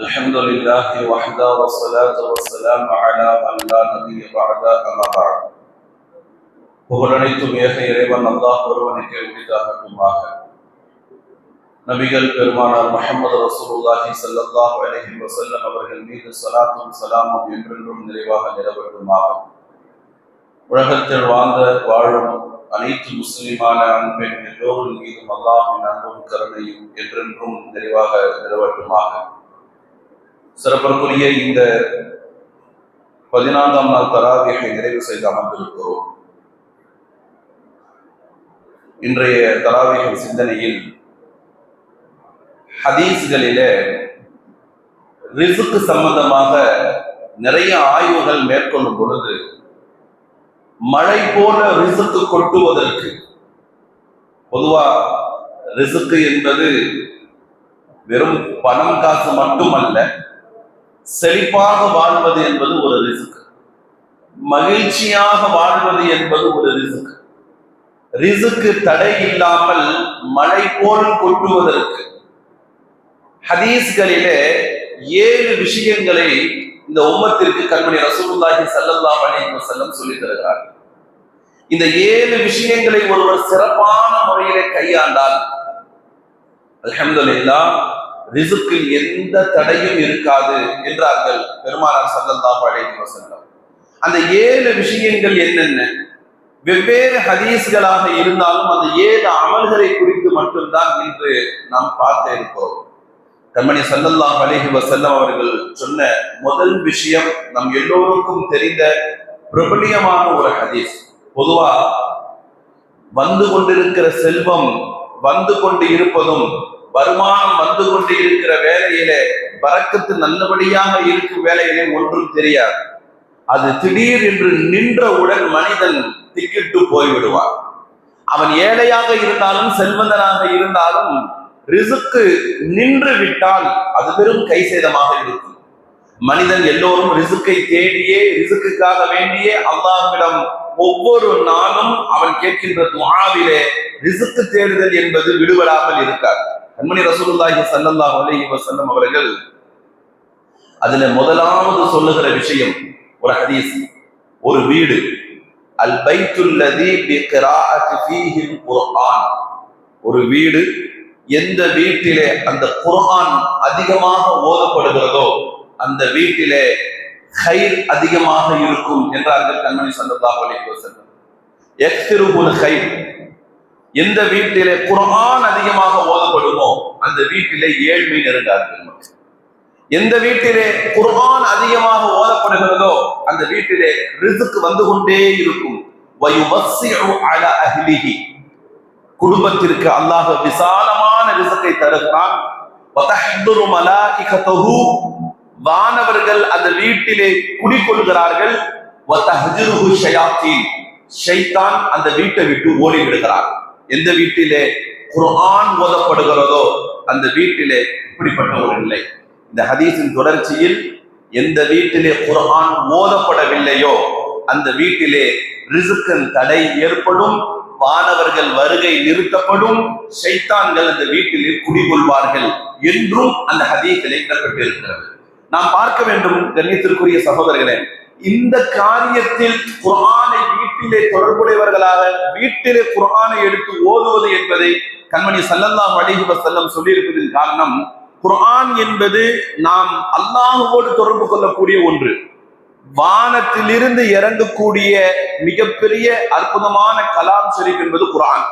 الحمد لله وحده والصلاة والسلام على من لا نبي بعد أما بعد புகழனைத்தும் ஏக இறைவன் அல்லாஹ் ஒருவனுக்கு உரிதாகட்டுமாக நபிகள் பெருமானார் முஹம்மது ரசூலுல்லாஹி ஸல்லல்லாஹு அலைஹி வஸல்லம் அவர்கள் மீது ஸலாத்தும் ஸலாமும் என்றென்றும் நிறைவாக நிலவட்டுமாக உலகத்தில் வாழ்ந்த வாழும் அனைத்து முஸ்லிமான அன்பெண் எல்லோரின் மீதும் அல்லாஹின் அன்பும் கருணையும் என்றென்றும் நிறைவாக நிலவட்டுமாக சிறப்பிற்குரிய இந்த பதினான்காம் நாள் தராவியை நிறைவு செய்து அமர்ந்திருக்கிறோம். இன்றைய தராவியின் சிந்தனையில் ஹதீஸ்களில ரிசுக்கு சம்பந்தமாக நிறைய ஆய்வுகள் மேற்கொள்ளும் பொழுது மழை போல ரிசுக்கு கொட்டுவதற்கு பொதுவா ரிசுக்கு என்பது வெறும் பணம் காசு மட்டுமல்ல செழிப்பாக வாழ்வது என்பது ஒரு ரிஸ்க். மகிழ்ச்சியாக வாழ்வது என்பது ஒரு ரிஸ்க். ரிசுக்கு தடை இல்லாமல் மழை போல் கொட்டுவதற்கு. ஹதீஸ்களிலே ஏழு விஷயங்களை இந்த உம்மத்திற்கு கண்மணி ரசூலுல்லாஹி ஸல்லல்லாஹு அலைஹி வஸல்லம் சொல்லி தருகிறார். இந்த ஏழு விஷயங்களை ஒருவர் சிறப்பான முறையிலே கையாண்டால் அல்ஹம்துலில்லாஹ் ரிசுக்கில் எந்த தடையும் இருக்காது என்றார்கள் பெருமானார் சல்லல்லாஹு அலைஹி வஸல்லம். அந்த ஏழு விஷயங்கள் என்னென்ன? வெவ்வேறு ஹதீஸ்களாக இருந்தாலும் அந்த ஏழு அமல்களை குறித்து மட்டும்தான் இன்று நாம் பார்க்க இருக்கிறோம் கண்மணி சல்லல்லாஹ் அலைஹி வசல்லம் அவர்கள் சொன்ன முதல் விஷயம் நம் எல்லோருக்கும் தெரிந்த பிரபலியமான ஒரு ஹதீஸ். பொதுவா வந்து கொண்டிருக்கிற செல்வம் வந்து கொண்டு இருப்பதும் வருமானம் வந்து கொண்டு இருக்கிற வேலையிலே பறக்கத்து நல்லபடியாக இருக்கும் வேலையிலே ஒன்றும் தெரியாது. அது திடீர் என்று நின்றவுடன் மனிதன் திக்கிட்டு போய்விடுவான். அவன் ஏழையாக இருந்தாலும் செல்வந்தனாக இருந்தாலும் ரிசுக்கு நின்று விட்டால் அது பெரும் கை சேதமாக இருக்கும். மனிதன் எல்லோரும் ரிசுக்கை தேடியே ரிசுக்குக்காக வேண்டியே அல்லாஹ்விடம் ஒவ்வொரு நாளும் அவன் கேட்கின்ற துவாவிலே ரிசுக்கு தேடுதல் என்பது விடுபடாமல் இருக்கார் கண்மணி ரசூலுல்லாஹி ஸல்லல்லாஹு அலைஹி வஸல்லம் அவர்கள் அதுல முதலாவது சொல்லுகிற விஷயம் ஒரு ஹதீஸ் ஒரு வீடு. அல் பைத்துல்லதி பிகிராஅத்தி ஃபீஹில் குர்ஆன். ஒரு வீடு எந்த வீட்டிலே அந்த குர்ஆன் அதிகமாக ஓதப்படுகிறதோ அந்த வீட்டிலே ஹைர் அதிகமாக இருக்கும் என்றார்கள் கண்மணி சல்லல்லாஹு அலைஹி வஸல்லம். எக்ஸிருபுல் ஹைர் எந்த வீட்டிலே குரான் அதிகமாக ஓதப்படுமோ அந்த வீட்டிலே ஏழ்மை நெருங்காது எந்த வீட்டிலே குர்ஆன் அதிகமாக ஓதப்படுகிறதோ அந்த வீட்டிலே ரிசுக்கு வந்து கொண்டே இருக்கும். குடும்பத்திற்கு அல்லாஹ் விசாலமான ரிசுக்கை தருகிறான். வானவர்கள் அந்த வீட்டிலே குடிக்கொள்கிறார்கள் ஷைத்தான் அந்த வீட்டை விட்டு ஓடி விடுகிறார் எந்த வீட்டிலே குரான் ஓதப்படுகிறதோ அந்த வீட்டிலே இப்படிப்பட்ட ஒரு நிலை. இந்த ஹதீஸின் தொடர்ச்சியில் எந்த வீட்டிலே குரான் ஓதப்படவில்லையோ அந்த வீட்டிலே ரிசுக்கன் தடை ஏற்படும் மாணவர்கள் வருகை நிறுத்தப்படும் சைத்தான்கள் அந்த வீட்டிலே குடிகொள்வார்கள் என்றும் அந்த ஹதீஸிலே இடம்பெற்றிருக்கிறது நாம் பார்க்க வேண்டும் கண்ணியத்திற்குரிய சகோதரர்களே இந்த காரியத்தில் குரானை வீட்டிலே தொடர்புடையவர்களாக வீட்டிலே குரானை எடுத்து ஓதுவது என்பதை கண்மணி சல்லல்லாஹு அலைஹி செல்லம் சொல்லியிருப்பதின் காரணம் குரான் என்பது நாம் அல்லாஹுவோடு தொடர்பு கொள்ளக்கூடிய ஒன்று. வானத்திலிருந்து இறங்கக்கூடிய மிகப்பெரிய அற்புதமான கலாம் ஷரீப் என்பது குரான்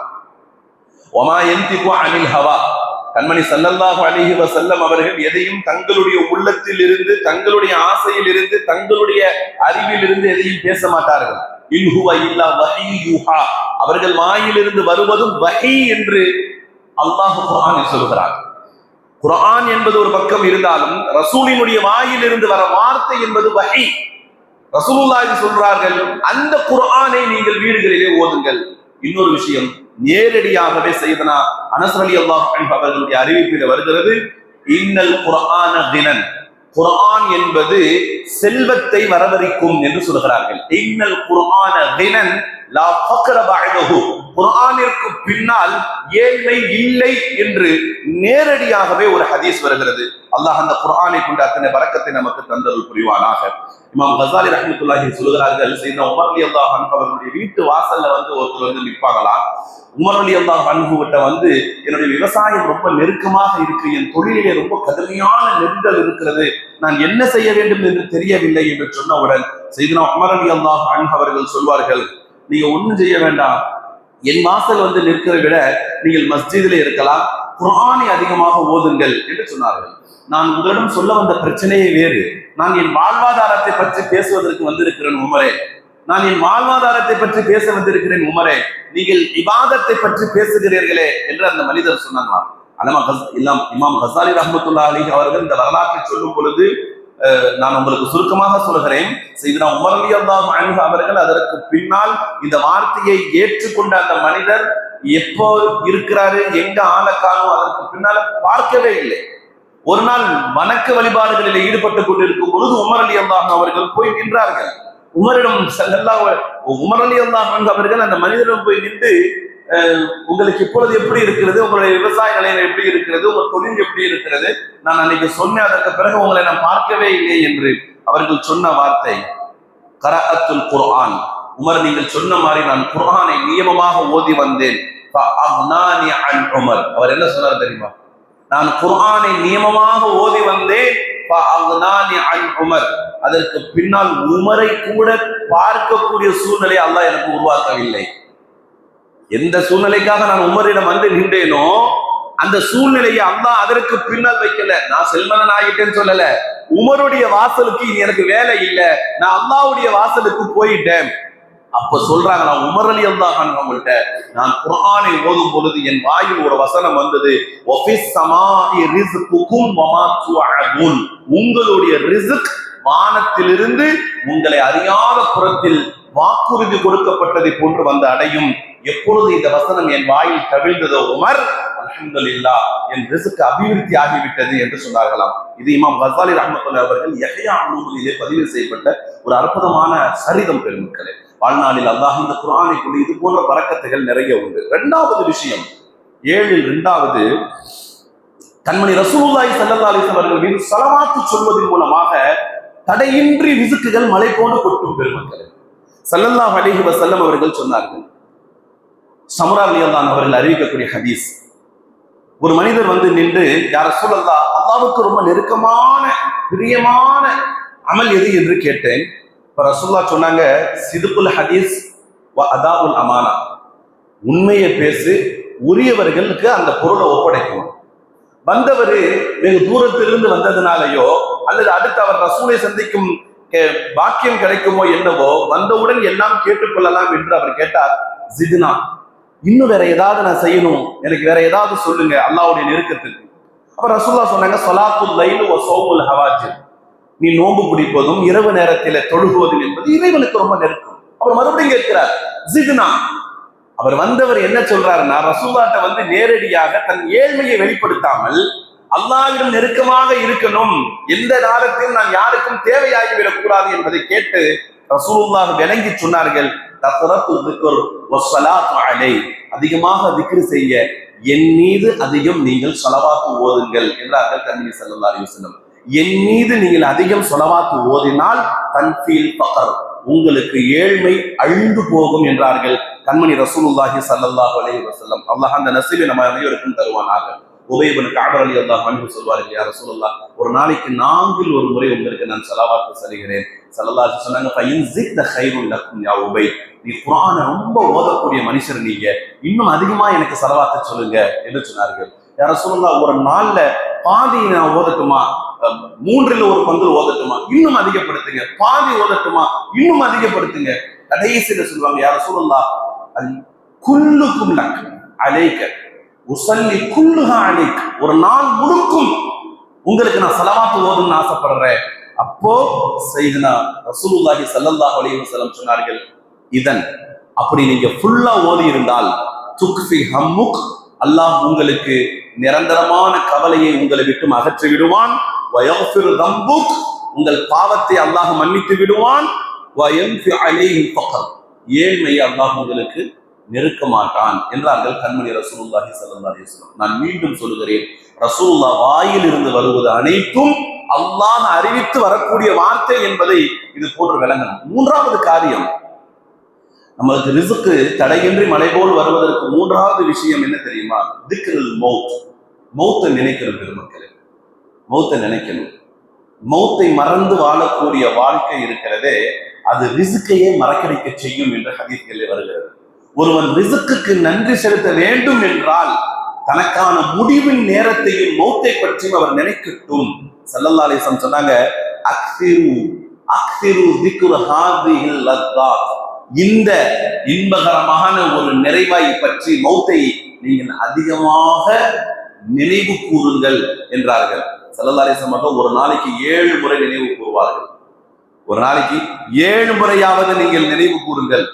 ஒமா என்திகு அனில் ஹவா. கண்மணி சல்லல்லாஹு அலைஹி செல்லம் அவர்கள் எதையும் தங்களுடைய உள்ளத்தில் இருந்து தங்களுடைய ஆசையில் இருந்து தங்களுடைய அறிவில் இருந்து எதையும் பேச மாட்டார்கள். யூஹா. அவர்கள் வாயிலிருந்து வருவதும் வகை என்று அல்லாஹு குரான் சொல்கிறார். குரான் என்பது ஒரு பக்கம் இருந்தாலும் ரசூலினுடைய வாயிலிருந்து வர வார்த்தை என்பது வகை ரசூலுல்லாஹி சொல்றார்கள் அந்த குர்ஆனை நீங்கள் வீடுகளிலே ஓதுங்கள். இன்னொரு விஷயம் நேரடியாகவே செய்தனா அனஸ் அல்லாஹ் அவர்களுடைய அறிவிப்பில் வருகிறது இன்னல் குர்ஆன தினன் குர்ஆன் என்பது செல்வத்தை வரவரிக்கும் என்று சொல்கிறார்கள். இன்னல் குர்ஆன தினன் லா ஃபக்ர குரானிற்கு பின்னால் ஏழ்மை இல்லை என்று நேரடியாகவே ஒரு ஹதீஸ் வருகிறது. அல்லாஹ் அந்த குரானை கொண்டு அத்தனை பறக்கத்தை நமக்கு தந்தருள் புரிவானாக. இமாம் கசாலி ரஹமத்துல்லாஹி சொல்கிறார்கள் செய்த உமர் அலி அல்லாஹ் அன்ஹு அவர்களுடைய வீட்டு வாசல்ல வந்து ஒருத்தர் வந்து நிற்பாங்களாம் உமர் அலி அல்லாஹ் அன்ஹு கிட்ட வந்து என்னுடைய விவசாயம் ரொம்ப நெருக்கமாக இருக்கு என் தொழிலிலே ரொம்ப கடுமையான நெருங்கல் இருக்கிறது நான் என்ன செய்ய வேண்டும் என்று தெரியவில்லை என்று சொன்னவுடன் செய்தனா உமர் அலி அல்லாஹ் அன்பு அவர்கள் சொல்வார்கள் நீங்க ஒன்றும் செய்ய வேண்டாம் என் வாசல் வந்து நிற்கிறதை விட நீங்கள் மஸ்ஜிதில் இருக்கலாம் குரானை அதிகமாக ஓதுங்கள் என்று சொன்னார்கள். நான் உங்களிடம் சொல்ல வந்த பிரச்சனையே வேறு. நான் என் வாழ்வாதாரத்தை பற்றி பேசுவதற்கு வந்திருக்கிறேன் உமரே. நான் என் வாழ்வாதாரத்தை பற்றி பேச வந்திருக்கிறேன் உமரே. நீங்கள் விவாதத்தை பற்றி பேசுகிறீர்களே என்று அந்த மனிதர் சொன்னாங்களாம். அலமா இல்லாம் இமாம் ஹசாலி ரஹமத்துல்லா அலி அவர்கள் இந்த வரலாற்றை சொல்லும் பொழுது நான் உங்களுக்கு சுருக்கமாக சொல்கிறேன் செய்தனா உமர் அல்லாஹ் அன்ஹு அவர்கள் அதற்கு பின்னால் இந்த வார்த்தையை ஏற்றுக்கொண்ட அந்த மனிதர் எப்போ இருக்கிறாரு எங்க ஆளக்கானோ அதற்கு பின்னால பார்க்கவே இல்லை. ஒரு நாள் வணக்க வழிபாடுகளில் ஈடுபட்டுக் கொண்டிருக்கும் பொழுது உமர் அலி அல்லாஹ் அவர்கள் போய் நின்றார்கள். உமரிடம் செல்லல்லாம் உமர் அலி அல்லாஹ் அவர்கள் அந்த மனிதரிடம் போய் நின்று உங்களுக்கு இப்பொழுது எப்படி இருக்கிறது? உங்களுடைய விவசாய நிலையம் எப்படி இருக்கிறது? உங்கள் தொழில் எப்படி இருக்கிறது? நான் அன்னைக்கு சொன்னேன் அதற்கு பிறகு உங்களை நான் பார்க்கவே இல்லை என்று அவர்கள் சொன்ன வார்த்தை. கரஅத்துல் குர்ஆன். உமர் நீங்கள் சொன்ன மாதிரி நான் குர்ஆனை நியமமாக ஓதி வந்தேன். உமர். அவர் என்ன சொன்னார் தெரியுமா? நான் குர்ஆனை நியமமாக ஓதி வந்தேன். உமர். அதற்கு பின்னால் உமரை கூட பார்க்கக்கூடிய சூழ்நிலை அல்லாஹ் எனக்கு உருவாக்கவில்லை. எந்த சூழ்நிலைக்காக நான் உமரிடம் வந்து நின்றேனோ அந்த சூழ்நிலையை அம்மா அதற்கு பின்னால் வைக்கல. நான் செல்வனன் ஆகிட்டேன்னு சொல்லல. உமருடைய வாசலுக்கு இனி எனக்கு வேலை இல்லை. நான் அம்மாவுடைய வாசலுக்கு போயிட்டேன். அப்ப சொல்றாங்க நான் உமர் அலி அல்லாஹ் அவங்கள்ட்ட நான் குரானை ஓதும் பொழுது என் வாயில் ஒரு வசனம் வந்தது உங்களுடைய ரிசுக் வானத்திலிருந்து உங்களை அறியாத புறத்தில் வாக்குறுதி கொடுக்கப்பட்டதை போன்று வந்து அடையும். எப்பொழுது இந்த வசனம் என் வாயில் கவிழ்ந்ததோ உமர் இல்லா என் ரிசுக்கு அபிவிருத்தி ஆகிவிட்டது என்று சொன்னார்களாம். இது இமாம் கசாலி ரஹமத்துல்லா அவர்கள் எகையா நூலிலே பதிவு செய்யப்பட்ட ஒரு அற்புதமான சரிதம் பெருமக்களே. வாழ்நாளில் அல்லாஹ் இந்த குரானை கொண்டு இது போன்ற பறக்கத்துகள் நிறைய உண்டு. இரண்டாவது விஷயம் ஏழில் இரண்டாவது தன்மணி ரசூல்லாய் ஸல்லல்லாஹு அலைஹி அவர்கள் மீது சலவாத்து சொல்வதன் மூலமாக தடையின்றி விசுக்குகள் மலை போன்று கொட்டும் பெருமக்கள். சல்லல்லாஹ் அலைஹி செல்லம் அவர்கள் சொன்னார்கள் சமுரா அலியல்லான் அவர்கள் அறிவிக்கக்கூடிய ஹதீஸ். ஒரு மனிதர் வந்து நின்று யார சூழல்லா அல்லாவுக்கு ரொம்ப நெருக்கமான பிரியமான அமல் எது? என்று கேட்டேன். இப்போ ரசூல்லா சொன்னாங்க சிதுப்புல் ஹதீஸ் வ அதாவுல் அமானா. உண்மையை பேசு உரியவர்களுக்கு அந்த பொருளை ஒப்படைக்கணும் வந்தவர் வெகு தூரத்திலிருந்து வந்ததுனாலயோ அல்லது அடுத்து அவர் ரசூலை சந்திக்கும் பாக்கியம் கிடைக்குமோ என்னவோ வந்தவுடன் எல்லாம் கேட்டுக்கொள்ளலாம் என்று அவர் கேட்டார். ஜிதுனா. இன்னும் வேற ஏதாவது நான் செய்யணும். எனக்கு வேற ஏதாவது சொல்லுங்க அல்லாவுடைய நெருக்கத்துக்கு அப்ப ரசூல்லா சொன்னாங்க சொலாத்துல் லைலு வ சௌமுல் ஹவாஜிர். நீ நோன்பு பிடிப்பதும் இரவு நேரத்தில தொழுகுவதும் என்பது இறைவனுக்கு ரொம்ப நெருக்கம். அவர் மறுபடியும் கேட்கிறார் ஜிதுனா அவர் வந்தவர் என்ன சொல்றாருன்னா ரசூல்லாட்ட வந்து நேரடியாக தன் ஏழ்மையை வெளிப்படுத்தாமல் அல்லாவிடம் நெருக்கமாக இருக்கணும். எந்த நேரத்திலும் நான் யாருக்கும் தேவையாகிவிடக் கூடாது என்பதை கேட்டு ரசூலுல்லாஹ் விளங்கி சொன்னார்கள் தஸ்ரத்து திக்கர் வஸ்ஸலாத்து அலை அதிகமாக திக்ரு செய்ய என் மீது அதிகம் நீங்கள் செலவாக்கு ஓதுங்கள் என்றார்கள் கண்மணி ஸல்லல்லாஹு அலைஹி என் மீது நீங்கள் அதிகம் செலவாக்கு ஓதினால் தன்ஃபீல் பகர் உங்களுக்கு ஏழ்மை அழிந்து போகும் என்றார்கள் கண்மணி ரசூலுல்லாஹி சல்லல்லாஹு அலைஹி வஸல்லம். அல்லாஹ் அந்த நசீபை நம்ம அனைவருக்கும் தருவானாக. உபயபன் காபர் அலி அல்லாஹ் அன்பு சொல்வார்கள் யார் ரசூலுல்லாஹ் ஒரு நாளைக்கு நான்கில் ஒரு முறை உங்களுக்கு நான் சலாவாத்து செல்கிறேன். சல்லல்லாஹு சொன்னாங்க ஃபைன் ஜித் ஹைருல் லக்கும் யா உபை நீ குரான ரொம்ப ஓதக்கூடிய மனுஷர் நீங்க. இன்னும் அதிகமா எனக்கு செலவாத்த சொல்லுங்க என்று சொன்னார்கள். யார சொல்லுங்க ஒரு நாள்ல பாதி நான் ஓதட்டுமா? மூன்றில் ஒரு பங்கு ஓதட்டுமா? இன்னும் அதிகப்படுத்துங்க. பாதி ஓதட்டுமா? இன்னும் அதிகப்படுத்துங்க. கடைசியில சொல்லுவாங்க யார அது குல்லுக்கும் லக் அலைக்க உசல்லி குல்லுகா அலைக். ஒரு நாள் முழுக்கும் உங்களுக்கு நான் செலவாத்து ஓதுன்னு ஆசைப்படுறேன். அப்போ செய்தனா ரசூலுல்லாஹி சல்லல்லாஹு அலைஹி வஸல்லம் சொன்னார்கள் இதன். அப்படி நீங்க ஃபுல்லா ஓதி இருந்தால் துக்ஃபி ஹம்முக் அல்லாஹ் உங்களுக்கு நிரந்தரமான கவலையை உங்களை விட்டு அகற்றி விடுவான். உங்கள் பாவத்தை அல்லாஹ் மன்னித்து விடுவான். ஏழ்மையை அல்லாஹ் உங்களுக்கு நெருக்க மாட்டான் என்றார்கள் கண்மணி ரசூலுல்லாஹி சல்லாஹி நான் மீண்டும் சொல்லுகிறேன் ரசூல்லா வாயில் இருந்து வருவது அனைத்தும் அல்லாஹ் அறிவித்து வரக்கூடிய வார்த்தை என்பதை இது போன்று விளங்கணும். மூன்றாவது காரியம் நம்மளுக்கு ரிசுக்கு தடையின்றி மலை போல் வருவதற்கு மூன்றாவது விஷயம் என்ன தெரியுமா? திக்ரில் மௌத். மௌத்தை நினைக்கணும் பெருமக்களே. மௌத்தை நினைக்கணும். மௌத்தை மறந்து வாழக்கூடிய வாழ்க்கை இருக்கிறதே அது ரிசுக்கையே மறக்கடிக்க செய்யும் என்று ஹதீஸ்களில் வருகிறது. ஒருவன் ரிசுக்குக்கு நன்றி செலுத்த வேண்டும் என்றால் தனக்கான முடிவின் நேரத்தையும் மௌத்தை பற்றியும் அவர் நினைக்கட்டும். சல்லல்லா அலிசம் சொன்னாங்க அக்சிரு அக்சிரு திக்ரு ஹாதிஹில் லத்தாத் இந்த இன்பகரமான ஒரு நிறைவாய் பற்றி மௌத்தை நீங்கள் அதிகமாக நினைவு கூறுங்கள் என்றார்கள். சல்லல்லாரிசம் மட்டும் ஒரு நாளைக்கு ஏழு முறை நினைவு கூறுவார்கள். ஒரு நாளைக்கு ஏழு முறையாவது நீங்கள் நினைவு கூறுங்கள்.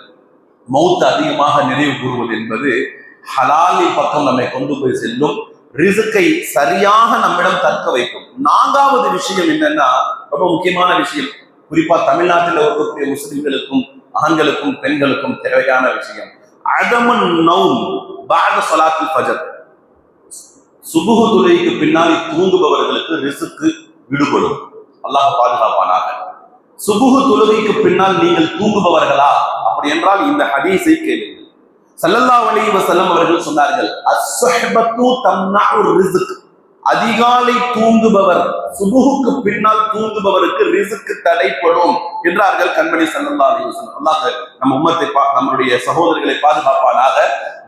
மௌத் அதிகமாக நினைவு கூறுவது என்பது ஹலாலி பக்கம் நம்மை கொண்டு போய் செல்லும். ரிசுக்கை சரியாக நம்மிடம் தக்க வைக்கும். நான்காவது விஷயம் என்னன்னா ரொம்ப முக்கியமான விஷயம். குறிப்பா தமிழ்நாட்டில் இருக்கக்கூடிய முஸ்லிம்களுக்கும் ஆண்களுக்கும் பெண்களுக்கும் தேவையான விஷயம். அதமன் நௌம் பாத சொலாத்தில் ஃபஜர். சுபுகு துளைக்கு பின்னாடி தூங்குபவர்களுக்கு ரிசுக்கு விடுபடும். அல்லாஹ் பாதுகாப்பானாக. சுபுகு தொழுகைக்கு பின்னால் நீங்கள் தூங்குபவர்களா? அப்படி என்றால் இந்த ஹதீஸை கேளுங்கள். சல்லல்லா அலி வசல்லம் அவர்கள் சொன்னார்கள் அஸ்ஹபத்து தம்னா ஒரு ரிசுக்கு அதிகாலை தூங்குபவர் சுபுகுக்கு பின்னால் தூங்குபவருக்கு ரிசுக்கு தடைப்படும் என்றார்கள் கண்மணி சல்லா அலி அல்லாஹ் நம்ம உம்மத்தை பா- நம்மளுடைய சகோதரர்களை பாதுகாப்பானாக.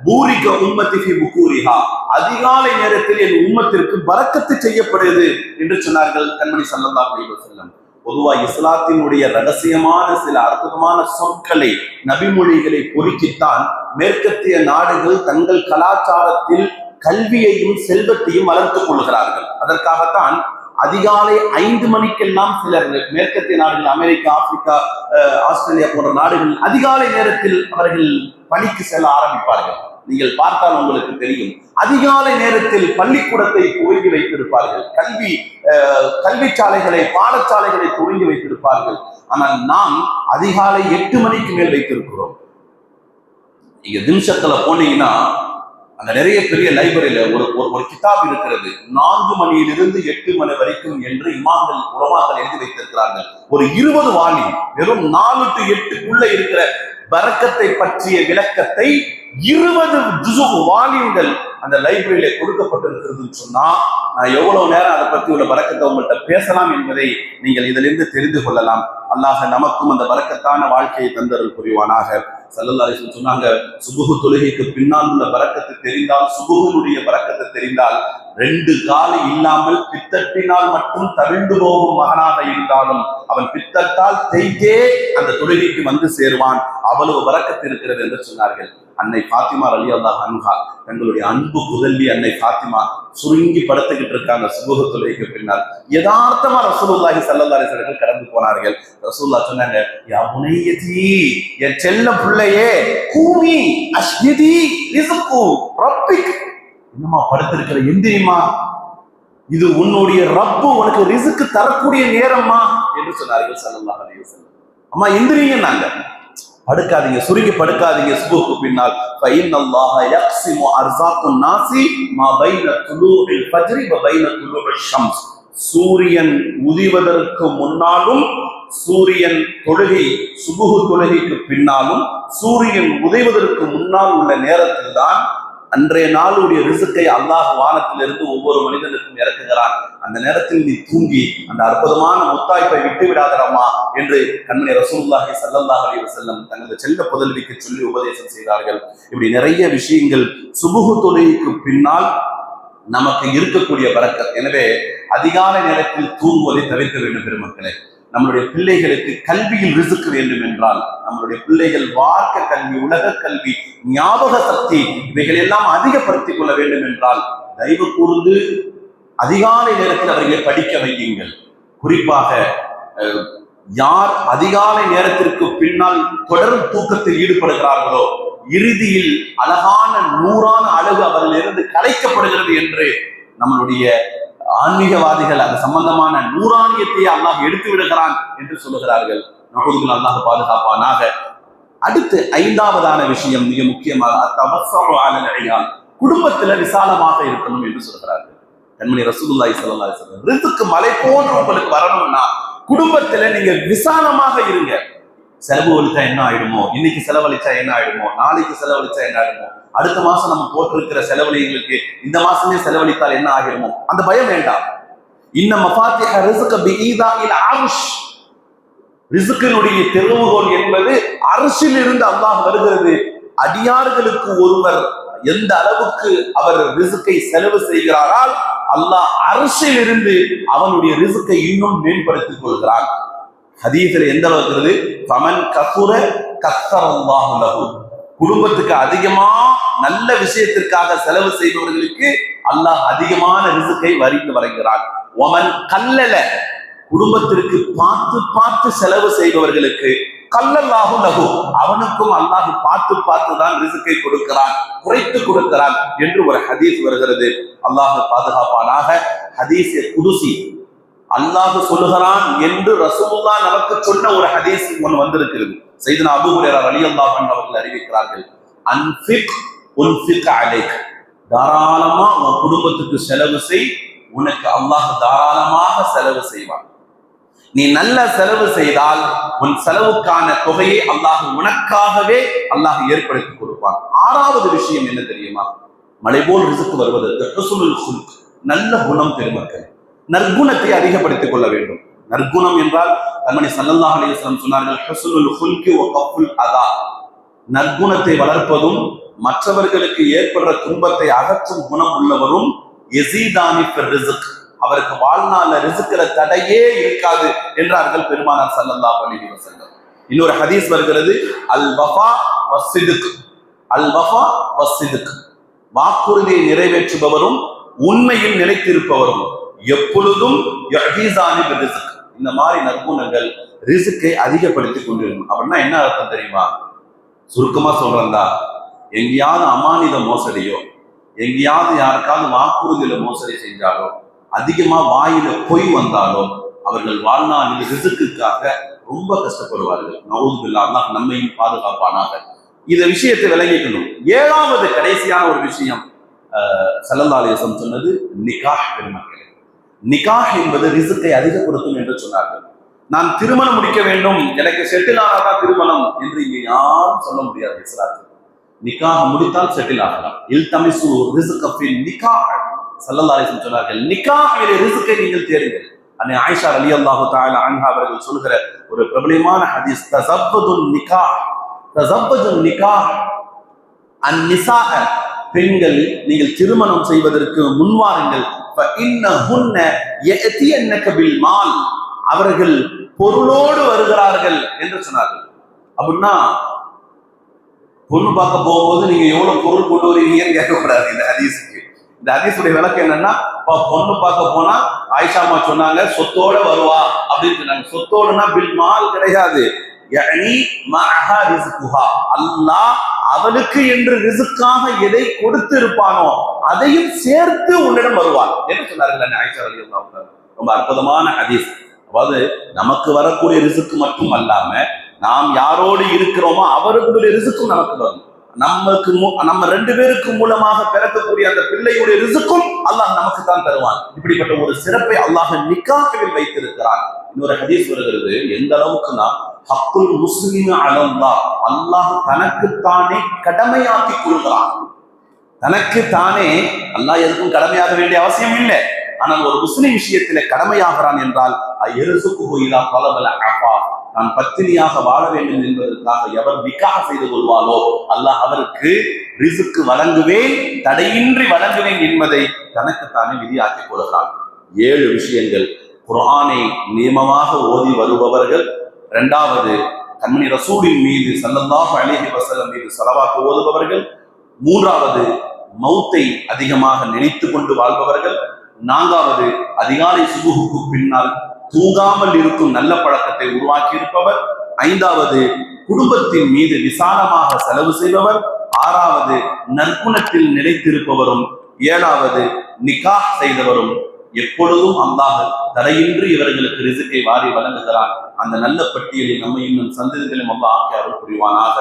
பூரிக உம்மத்திகி புகூரிகா புகூரிஹா. அதிகாலை நேரத்தில் என் உம்மத்திற்கு பறக்கத்து செய்யப்படுது என்று சொன்னார்கள் கண்மணி சல்லா அலைஹி வஸல்லம். பொதுவா இஸ்லாத்தினுடைய ரகசியமான சில அற்புதமான சொற்களை நபிமொழிகளை பொறுக்கித்தான் மேற்கத்திய நாடுகள் தங்கள் கலாச்சாரத்தில் கல்வியையும் செல்வத்தையும் வளர்த்துக் கொள்கிறார்கள் அதற்காகத்தான் அதிகாலை ஐந்து மணிக்கெல்லாம் சிலர் மேற்கத்திய நாடுகள் அமெரிக்கா ஆப்பிரிக்கா ஆஸ்திரேலியா போன்ற நாடுகள் அதிகாலை நேரத்தில் அவர்கள் பணிக்கு செல்ல ஆரம்பிப்பார்கள். நீங்கள் பார்த்தால் உங்களுக்கு தெரியும். அதிகாலை நேரத்தில் பள்ளிக்கூடத்தை துவங்கி வைத்திருப்பார்கள். கல்வி கல்வி சாலைகளை பாடசாலைகளை துவங்கி வைத்திருப்பார்கள். ஆனால் நாம் அதிகாலை எட்டு மணிக்கு மேல் வைத்திருக்கிறோம். நீங்க திம்சத்துல போனீங்கன்னா அந்த நிறைய பெரிய லைப்ரரியில ஒரு ஒரு ஒரு கிதாப் இருக்கிறது. நான்கு மணியிலிருந்து எட்டு மணி வரைக்கும் என்று இமாம்கள் உலமாக்கள் எழுதி வைத்திருக்கிறார்கள். ஒரு இருபது வாலி வெறும் நாலு டு எட்டுக்குள்ள இருக்கிற பரக்கத்தை பற்றிய விளக்கத்தை இருபது ஜுசு வாலியங்கள் அந்த லைப்ரரியில கொடுக்கப்பட்டிருக்கிறதுன்னு சொன்னா நான் எவ்வளவு நேரம் அதை பத்தி உள்ள பறக்கத்தை உங்கள்கிட்ட பேசலாம் என்பதை நீங்கள் இதிலிருந்து தெரிந்து கொள்ளலாம். அல்லாஹ் நமக்கும் அந்த பறக்கத்தான வாழ்க்கையை தந்தருள் புரிவானாக. சல்லல்லாஹு சொன்னாங்க சுபுகு தொழுகைக்கு பின்னால் உள்ள பறக்கத்தை தெரிந்தால் சுபுகனுடைய பறக்கத்தை தெரிந்தால் ரெண்டு காலு இல்லாமல் பித்தட்டினால் மட்டும் தவிழ்ந்து போகும் மகனாக இருந்தாலும் அவன் பித்தட்டால் தேய்த்தே அந்த தொழுகைக்கு வந்து சேருவான். அவ்வளவு வரக்கத்து இருக்கிறது என்று சொன்னார்கள். அன்னை பாத்திமா அலி அல்லாஹ் அன்ஹா தங்களுடைய அன்பு புதல்வி அன்னை பாத்திமா சுருங்கி படுத்துக்கிட்டு இருக்காங்க சுபுக வைக்க பின்னால். யதார்த்தமா ரசூலுல்லாஹி ஸல்லல்லாஹு அலைஹி கடந்து போனார்கள். ரசூல்லா சொன்னாங்க யா புனையதி என் செல்ல பிள்ளையே கூமி அஷ்ஹிதி ரிசுக்கு ரப்பிக். என்னம்மா படுத்திருக்கிற எந்திரிமா இது உன்னுடைய ரப்பு உனக்கு ரிசுக்கு தரக்கூடிய நேரம்மா? என்று சொன்னார்கள் ஸல்லல்லாஹு அலைஹி அம்மா எந்திரிங்க நாங்க. படுக்காதீங்க சுருக்கி படுக்காதீங்க சுபுக்கு பின்னால். ஃபைன் அல்லாஹ் யக்ஸிமு அர்சாக்குன் நாசி மா பைன துலூஇல் ஃபஜ்ரி பைன துலூஇல் ஷம்ஸ். சூரியன் உதிவதற்கு முன்னாலும் சூரியன் தொழுகை சுபுகு தொழுகைக்கு பின்னாலும் சூரியன் உதைவதற்கு முன்னால் உள்ள நேரத்தில் தான் அன்றைய நாளுடைய ரிசுக்கை அல்லாஹ் வானத்திலிருந்து ஒவ்வொரு மனிதனுக்கும் இறக்குகிறான். அந்த நேரத்தில் நீ தூங்கி அந்த அற்புதமான முத்தாய்ப்பை விட்டு விடாதரம்மா என்று கண்மணி ரசூல்லாஹி சல்லல்லாஹ் அலி வசல்லம் தங்களது செல்ல புதல்விக்கு சொல்லி உபதேசம் செய்தார்கள். இப்படி நிறைய விஷயங்கள் சுபுகு தொழுகைக்கு பின்னால் நமக்கு இருக்கக்கூடிய வழக்கம் எனவே அதிகாலை நேரத்தில் தூங்குவதை தவிர்க்க வேண்டும் பெருமக்களே. நம்மளுடைய பிள்ளைகளுக்கு கல்வியில் ரிசுக்கு வேண்டும் என்றால் நம்மளுடைய பிள்ளைகள் வார்க்க கல்வி உலக கல்வி ஞாபக சக்தி இவைகள் எல்லாம் அதிகப்படுத்திக் கொள்ள வேண்டும் என்றால் தயவு கூர்ந்து அதிகாலை நேரத்தில் அவர்களை படிக்க வையுங்கள். குறிப்பாக யார் அதிகாலை நேரத்திற்கு பின்னால் தொடர் தூக்கத்தில் ஈடுபடுகிறார்களோ இறுதியில் அழகான நூறான அழகு அவரிலிருந்து கலைக்கப்படுகிறது என்று நம்மளுடைய ஆன்மீகவாதிகள் அது சம்பந்தமான நூறானியத்தை அல்லாஹ் எடுத்து விடுகிறான் என்று சொல்லுகிறார்கள். நகூதுகள் அல்லாஹ் பாதுகாப்பானாக. அடுத்து ஐந்தாவதான விஷயம் மிக முக்கியமாக குடும்பத்துல விசாலமாக இருக்கணும் என்று சொல்கிறார்கள் கண்மணி ரசூலுல்லாஹி ஸல்லல்லாஹு அலைஹி வஸல்லம் மலை போன்று உங்களுக்கு வரணும்னா குடும்பத்துல நீங்க விசாலமாக இருங்க. செலவு ஒழிச்சா என்ன ஆயிடுமோ? இன்னைக்கு செலவழிச்சா என்ன ஆயிடுமோ? நாளைக்கு செலவழிச்சா என்ன ஆயிடுமோ? அடுத்த மாசம் நம்ம போட்டிருக்கிற செலவழிகளுக்கு இந்த மாசமே செலவழித்தால் என்ன ஆகிருமோ அந்த பயம் வேண்டாம். இன்ன மஃபாத்திஹ ரிஸ்க பிஈதாஇல் அர்ஷ். ரிசுக்கினுடைய தெருவுகோல் என்பது அரசில் இருந்து அல்லாஹ் வருகிறது. அடியார்களுக்கு ஒருவர் எந்த அளவுக்கு அவர் ரிசுக்கை செலவு செய்கிறாரால் அல்லாஹ் அரசில் இருந்து அவனுடைய ரிசுக்கை இன்னும் மேம்படுத்திக் கொள்கிறான். ஹதீசில் எந்த அளவுக்கு இருக்குது? கசுர கத்தரல்லாஹு லஹு. குடும்பத்துக்கு அதிகமா நல்ல விஷயத்திற்காக செலவு செய்பவர்களுக்கு அல்லாஹ் அதிகமான ரிசுக்கை வரித்து வரைகிறான். ஒமன் கல்லல குடும்பத்திற்கு பார்த்து பார்த்து செலவு செய்பவர்களுக்கு கல்லல்லாகும் லகு அவனுக்கும் அல்லாஹ் பார்த்து பார்த்து தான் ரிசுக்கை கொடுக்கிறான் குறைத்து கொடுக்கிறான் என்று ஒரு ஹதீஸ் வருகிறது. அல்லாஹ் பாதுகாப்பானாக. ஹதீஸ் குதுசி. அல்லாஹ் சொல்லுகிறான் என்று ரசூல்லா நமக்கு சொன்ன ஒரு ஹதீஸ் ஒன்று வந்திருக்கிறது. செய்தனா அபு ஹுரேரா அலி அல்லாஹன் அவர்கள் அறிவிக்கிறார்கள் அன்ஃபிக் உன்பிக் அலைக். தாராளமா உன் குடும்பத்துக்கு செலவு செய் உனக்கு அல்லாஹ் தாராளமாக செலவு செய்வான். நீ நல்ல செலவு செய்தால் உன் செலவுக்கான தொகையை அல்லாஹ் உனக்காகவே அல்லாஹ் ஏற்படுத்தி கொடுப்பான். ஆறாவது விஷயம் என்ன தெரியுமா? மலை போல் ரிசுக்கு வருவதற்கு நல்ல குணம் பெருமக்கள் நற்குணத்தை அதிகப்படுத்திக் கொள்ள வேண்டும். நற்குணம் என்றால் கண்மணி சல்லல்லாஹு அலிஸ்லாம் சொன்னார்கள் கஃபுல் அதா. நற்குணத்தை வளர்ப்பதும் மற்றவர்களுக்கு ஏற்படுற துன்பத்தை அகற்றும் குணம் உள்ளவரும் எசீதானி அவருக்கு வாழ்நாள ரிசுக்கிற தடையே இருக்காது என்றார்கள் பெருமானார் சல்லல்லா அலி வஸல்லம். இன்னொரு ஹதீஸ் வருகிறது அல் வஃபா வஸ்ஸிதுக் அல் வஃபா வஸ்ஸிதுக் வாக்குறுதியை நிறைவேற்றுபவரும் உண்மையில் நிலைத்திருப்பவரும் எப்பொழுதும் யஹீசானி ரிஸ்க். இந்த மாதிரி நற்குணங்கள் ரிசுக்கை அதிகப்படுத்தி கொண்டிருக்கும். அப்படின்னா என்ன அர்த்தம் தெரியுமா? சுருக்கமா சொல்றேன்டா. எங்கேயாவது அமானித மோசடியோ எங்கேயாவது யாருக்காவது வாக்குறுதியில மோசடி செஞ்சாலோ அதிகமா வாயில பொய் வந்தாலோ அவர்கள் வாழ்நாளில் ரிசுக்குக்காக ரொம்ப கஷ்டப்படுவார்கள். நவுது அல்லாஹ் நம்மையும் பாதுகாப்பானாக. இந்த விஷயத்தை விளங்கிக்கணும். ஏழாவது கடைசியான ஒரு விஷயம் சல்லல்லாலேசம் சொன்னது நிகாஷ் பெருமக்கள். நிகாஹ் என்பது ரிசுக்கை அதிகப்படுத்தும் என்று சொன்னார்கள். நான் திருமணம் முடிக்க வேண்டும். எனக்கு செட்டில் ஆனாதான் திருமணம் என்று இங்கே யாரும் சொல்ல முடியாது இஸ்லாத்தில் நிக்காக முடித்தால் செட்டில் ஆகலாம். இல் தமிசு ரிசுக்கஃபில் நிக்காஹ் சல்லல்லாஹு சொன்னார்கள் நிக்காஹிலே ரிசுக்கை நீங்கள் தேடுங்கள். அன்னை ஆயிஷா அலி அல்லாஹு தாலா அன்ஹா அவர்கள் சொல்கிற ஒரு பிரபலமான ஹதீஸ் தசப்பதுன் நிகா தசப்பதுன் நிகா அந்நிசாக பெண்கள் நீங்கள் திருமணம் செய்வதற்கு முன்வாருங்கள் அவர்கள் பொருளோடு வருகிறார்கள் என்று சொன்னார்கள். அப்படின்னா பொண்ணு பார்க்க போகும்போது நீங்க எவ்வளவு பொருள் கொண்டு வருவீங்கன்னு கேட்கக்கூடாது இந்த ஹதீஸுக்கு. இந்த ஹதீஸுடைய விளக்கம் என்னன்னா பொண்ணு பார்க்க போனா ஆயிஷா அம்மா சொன்னாங்க சொத்தோட வருவா அப்படின்னு சொன்னாங்க. சொத்தோடுனா பில் மால் கிடையாது. அல்லாஹ் அவளுக்கு என்று ரிசுக்காக எதை கொடுத்து இருப்பானோ அதையும் சேர்த்து உன்னிடம் வருவார் என்று சொன்னார்கள் ரொம்ப அற்புதமான ஹதீஸ். அதாவது நமக்கு வரக்கூடிய ரிசுக்கு மட்டும் அல்லாம நாம் யாரோடு இருக்கிறோமோ அவர்களுடைய ரிசுக்கும் நமக்கு வரும். நமக்கு மு- நம்ம ரெண்டு பேருக்கு மூலமாக பிறக்கக்கூடிய அந்த பிள்ளையுடைய ரிசுக்கும் அல்லாஹ் நமக்கு தான் தருவான். இப்படிப்பட்ட ஒரு சிறப்பை அல்லாஹ் நிக்காஹில் வைத்திருக்கிறான். இன்னொரு ஹதீஸ் வருகிறது. எந்த அளவுக்குன்னா ஹக்குல் முஸ்லிம் அலல்லா அல்லாஹ் தனக்குத்தானே கடமையாக்கி கொள்கிறான். தனக்கு தானே அல்லாஹ் எதுக்கும் கடமையாக வேண்டிய அவசியம் இல்லை. ஆனால் ஒரு முஸ்லிம் விஷயத்திலே கடமையாகிறான் என்றால் எருசுக்கு இதா பலபல அப்பா நான் பத்தினியாக வாழ வேண்டும் என்பதற்காக எவர் நிக்காக செய்து கொள்வாரோ அல்லாஹ் அவருக்கு ரிசுக்கு வழங்குவேன் தடையின்றி வழங்குவேன் என்பதை தனக்குத்தானே விதியாக்கிக் கொள்கிறான். ஏழு விஷயங்கள். குரானை நியமமாக ஓதி வருபவர்கள் இரண்டாவது கண்மணி ரசூலின் மீது சல்லல்லாஹு அலைஹி வசலம் மீது செலவாக்க ஓதுபவர்கள் மூன்றாவது மௌத்தை அதிகமாக நினைத்து கொண்டு வாழ்பவர்கள் நான்காவது அதிகாலை சுபுகுக்கு பின்னால் தூங்காமல் இருக்கும் நல்ல பழக்கத்தை உருவாக்கி இருப்பவர் ஐந்தாவது குடும்பத்தின் மீது விசாலமாக செலவு செய்பவர். ஆறாவது நற்குணத்தில் நிலைத்திருப்பவரும். ஏழாவது நிகாஹ் செய்தவரும். எப்பொழுதும் அல்லாஹ் தடையின்றி இவர்களுக்கு ரிசுக்கை வாரி வழங்குகிறான். அந்த நல்ல பட்டியலில் நம்ம இன்னும் சந்ததிகளும் அல்லாஹ் ஆக்கி அருள் புரிவானாக.